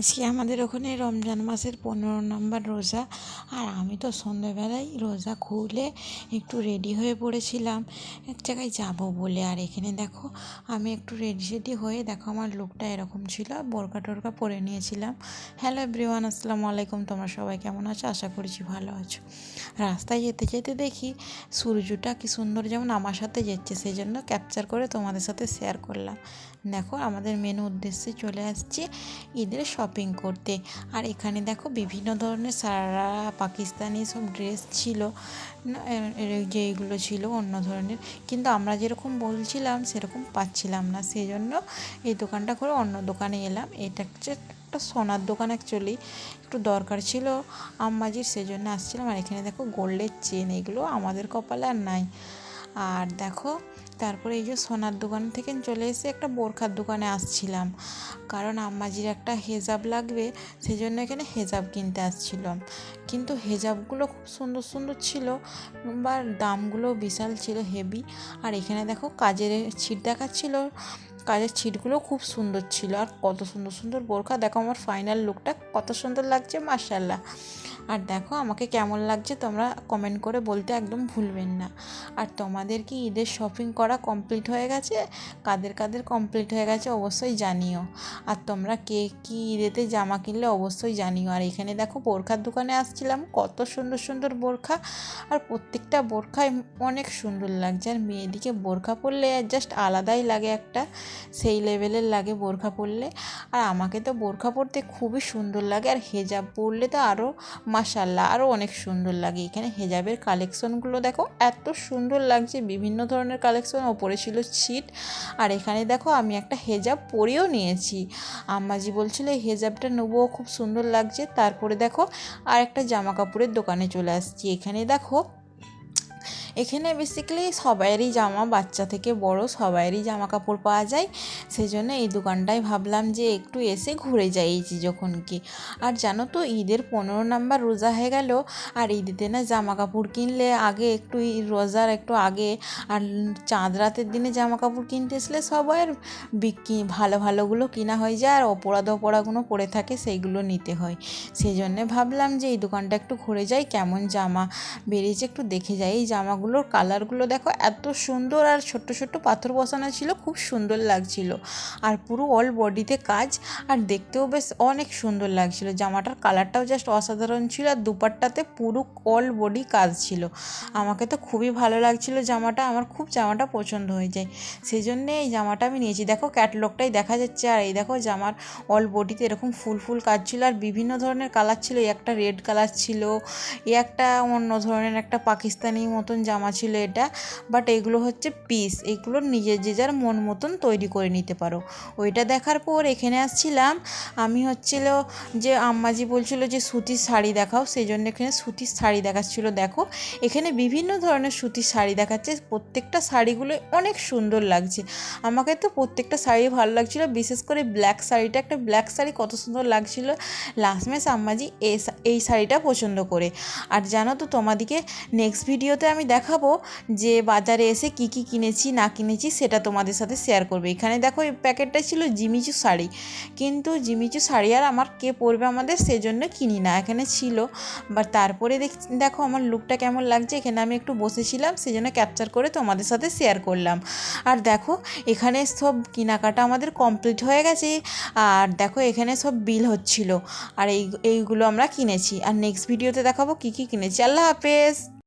আজকে আমাদের ওখানে রমজান মাসের পনেরো নম্বর রোজা। আর আমি তো সন্ধেবেলায় রোজা খুলে একটু রেডি হয়ে পড়েছিলাম। এক জায়গায় যাব বলে। আর এখানে দেখো, আমি একটু রেডি সেডি হয়ে দেখো আমার লুকটা এরকম ছিল। বোরকা টোরকা পরে নিয়েছিলাম। হ্যালো এভরিওয়ান আসসালামু আলাইকুম। তোমরা সবাই কেমন আছো? আশা করছি ভালো আছো। রাস্তায় যেতে যেতে দেখি সূর্যটা কি সুন্দর যেমন আমার সাথে যাচ্ছে সেই জন্য ক্যাপচার করে তোমাদের সাথে শেয়ার করলাম। দেখো, আমাদের মেন উদ্দেশ্যে চলে আসছি ঈদের শপিং করতে। আর এখানে দেখো বিভিন্ন ধরনের সারা পাকিস্তানি সব ড্রেস ছিল যেইগুলো ছিল অন্য ধরনের। কিন্তু আমরা যেরকম বলছিলাম সেরকম পাচ্ছিলাম না। সেই জন্য এই দোকানটা করে অন্য দোকানে এলাম। এটা হচ্ছে একটা সোনার দোকান অ্যাকচুয়ালি একটু দরকার ছিল আম্মাজির সেই জন্য আসছিলাম। আর এখানে দেখো গোল্ডের চেন এগুলো আমাদের কপালে আর নাই। আর দেখো, তারপরে এই যে সোনার দোকান থেকে চলে এসে একটা বোরখার দোকানে আসছিলাম। কারণ আম্মাজির একটা হেজাব লাগবে সেই জন্য এখানে হেজাব কিনতে আসছিলাম। কিন্তু হেজাবগুলো খুব সুন্দর সুন্দর ছিল, বা দামগুলো বিশাল ছিল হেভি আর এখানে দেখো কাজের ছিট দেখাচ্ছিল, কাজের ছিটগুলো খুব সুন্দর ছিল। আর কত সুন্দর সুন্দর বোরখা, দেখো আমার ফাইনাল লুকটা কত সুন্দর লাগছে মার্শাল্লাহ আর দেখো আমাকে কেমন লাগছে তোমরা কমেন্ট করে বলতে একদম ভুলবেন না। আর তোমাদের কি ঈদের শপিং করা কমপ্লিট হয়ে গেছে? কাদের কাদের কমপ্লিট হয়ে গেছে অবশ্যই জানিও। আর তোমরা কে কী ঈদেতে জামা কিনলে অবশ্যই জানিও। আর এখানে দেখো বোরখার দোকানে আসছিলাম, কত সুন্দর সুন্দর বোরখা। আর প্রত্যেকটা বোরখাই অনেক সুন্দর লাগছে। আর মেয়েদিকে বোরখা পরলে জাস্ট আলাদাই লাগে একটা, সেই লেভেলের লাগে বোরখা পরলে। আর আমাকে তো বোরখা পরতে খুবই সুন্দর লাগে। আর হেজাব পরলে তো আরও মাসাল্লাহ আরও অনেক সুন্দর লাগে। এখানে হেজাবের কালেকশনগুলো দেখো, এত সুন্দর লাগছে, বিভিন্ন ধরনের কালেকশন ওপরে ছিল ছিট আর এখানে দেখো আমি একটা হেজাব পরেও নিয়েছি। আম্মাজি বলছিল, এই হেজাবটা নেব, খুব সুন্দর লাগছে। তারপরে দেখো আর একটা জামা কাপড়ের দোকানে চলে আসছি। এখানে দেখো এখানে বেসিক্যালি সবাইয়েরই জামা, বাচ্চা থেকে বড় সবাইয়েরই জামা কাপড় পাওয়া যায়। সেই জন্য এই দোকানটায় ভাবলাম যে একটু এসে ঘুরে যাই যখন কি। আর জানো তো ঈদের পনেরো নাম্বার রোজা হয়ে গেল, আর ঈদেতে না জামা কাপড় কিনলে আগে একটু রোজার একটু আগে, আর চাঁদ রাতের দিনে জামা কাপড় কিনতে আসলে সবাইয়ের বিক্রি ভালো ভালোগুলো কিনা হয়ে যায়, আর অপরাধ অপরাগুলো পড়ে থাকে সেইগুলো নিতে হয়। সেই জন্যে ভাবলাম যে এই দোকানটা একটু ঘুরে যাই, কেমন জামা বেরিয়েছে একটু দেখে যাই। এই জামাগুলোর কালারগুলো দেখো এত সুন্দর আর ছোট্ট ছোট্ট পাথর বসানো ছিল, খুব সুন্দর লাগছিল। আর পুরো অল বডিতে কাজ, আর দেখতেও বেশ অনেক সুন্দর লাগছিল। জামাটার কালারটাও জাস্ট অসাধারণ ছিল, আর দুপাট্টাতে পুরো অল বডি কাজ ছিল। আমাকে তো খুবই ভালো লাগছিল জামাটা, আমার খুব জামাটা পছন্দ হয়ে যায়। সেই জন্যে এই জামাটা আমি নিয়েছি। দেখো ক্যাটলগটাই দেখা যাচ্ছে, আর এই দেখো জামার অল বডিতে এরকম ফুল ফুল কাজ ছিল, আর বিভিন্ন ধরনের কালার ছিল। একটা রেড কালার ছিল, এই একটা অন্য ধরনের একটা পাকিস্তানি মতন জামা ছিল এটা বাট এগুলো হচ্ছে পিস এগুলো নিজের যে যার মন মতন তৈরি করে নিতে পারো। ওইটা দেখার পর এখানে আসছিলাম, আমি হচ্ছিল যে আম্মাজি বলছিল যে সুতির শাড়ি দেখাও, সেই জন্য এখানে সুতির শাড়ি দেখাচ্ছিল, দেখো। এখানে বিভিন্ন ধরনের সুতির শাড়ি দেখাচ্ছে, প্রত্যেকটা শাড়িগুলো অনেক সুন্দর লাগছে। আমাকে তো প্রত্যেকটা শাড়ি ভালো লাগছিল, বিশেষ করে ব্ল্যাক শাড়িটা, একটা ব্ল্যাক শাড়ি কত সুন্দর লাগছিল। লাস্ট মেস আম্মাজি এই শাড়িটা পছন্দ করে। আর জানো তো তোমাদিকে নেক্সট ভিডিওতে আমি দেখাবো যে বাজারে এসে কি কি কিনেছি, না কিনেছি সেটা তোমাদের সাথে শেয়ার করবে। এখানে দেখো, এই প্যাকেটটা ছিল জিমিচু শাড়ি। কিন্তু জিমিচু শাড়ি আর আমার কে পরবে আমাদের সেজন্য কিনি না। এখানে ছিল। বাট তারপরে দেখো আমার লুকটা কেমন লাগছে। এখানে আমি একটু বসেছিলাম সেই জন্য ক্যাপচার করে তোমাদের সাথে শেয়ার করলাম। আর দেখো, এখানে সব কেনাকাটা আমাদের কমপ্লিট হয়ে গেছে। আর দেখো, এখানে সব বিল হচ্ছিল। আর এই, এইগুলো আমরা কিনেছি। আর নেক্সট ভিডিওতে দেখাবো কী কী কিনেছি। আল্লাহ হাফেজ!